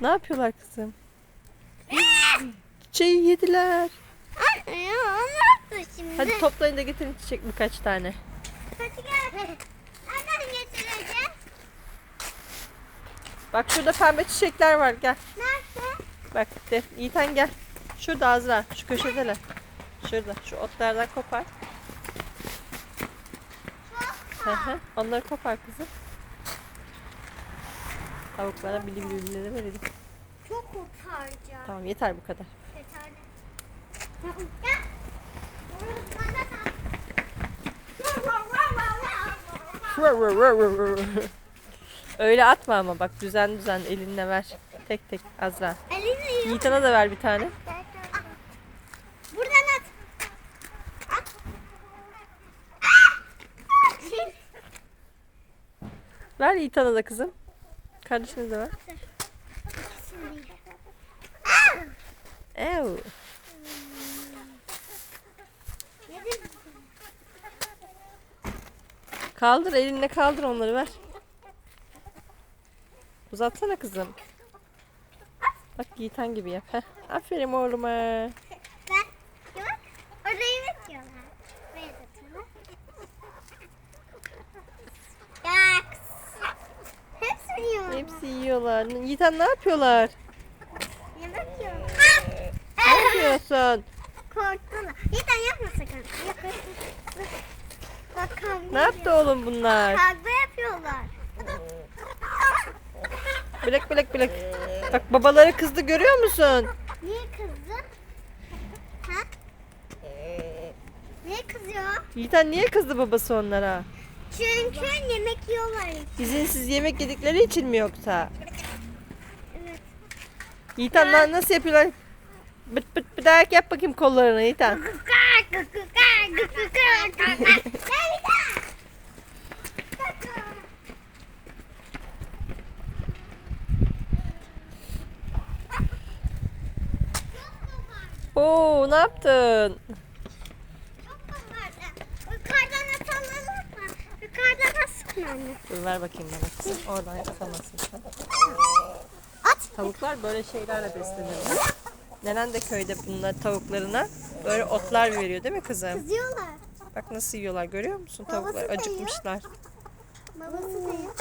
Ne yapıyorlar kızım? Çiçeği yediler. Anne ya ne yaptı şimdi? Hadi toplayın da getirin çiçek birkaç tane. Hadi gel. Nereden getireceğiz? Bak şurada pembe çiçekler var gel. Nerede? Bak de, Yiğiten gel. Şurada Azra şu köşedeler. Şurada şu otlardan kopar. Hı, Onları kopar kızım. Tavuklara bili bili bili verelim. Çok koparacağım. Tamam yeter bu kadar. Yeter. Tak. Öyle atma ama bak düzen düzen elinle ver. Tek tek Azra. Elini yık. Yiğitan'a da ver bir tane. Buradan at. At. Ver Yiğitan'a da kızım. Kardeşine de ver. Ew. Kaldır elinle kaldır onları ver. Uzatsana kızım. Bak Yiğitan gibi yap. Heh. Aferin oğluma. Bak. Orada yemek yiyorlar. Buraya da atalım. Yak. Hepsini yiyorlar. Hepsi yiyorlar. Yiğitan ne yapıyorlar? Yemek yiyorlar. Ne yapıyorsun? Korktular. Neden yapma sakın. Bak kavga Ne yaptı oğlum bunlar? Kavga yapıyorlar. Bilek bilek bilek. Bak babaları kızdı görüyor musun? Niye kızdın? Ha? Niye kızıyor? Yiğitan niye kızdı babası onlara? Çünkü yemek yiyorlar. İzinsiz yemek yedikleri için mi yoksa? Evet. Yiğitan na- nasıl yapıyorlar? Bıt bıt bıdak yap bakayım kollarını Yiğitan. Oo ne yaptın? Yukarıdan atalım? Yukarıdan atsın anne. Dur ver bakayım bana kızım. Oradan atamazsın sen. At. Tavuklar böyle şeylerle beslenir. Nenen de köyde bunlar tavuklarına böyle otlar veriyor değil mi kızım? Kızıyorlar. Bak nasıl yiyorlar görüyor musun Babası tavuklar da yiyor. acıkmışlar. Babası diyor.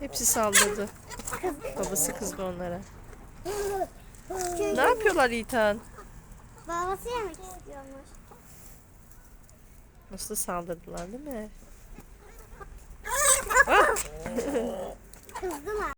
Hepsi saldırdı. Babası kızdı onlara. Ne yapıyorlar Yiğitan? babası yemek istiyormuş. Nasıl saldırdılar değil mi? 呵呵，呵是嘛。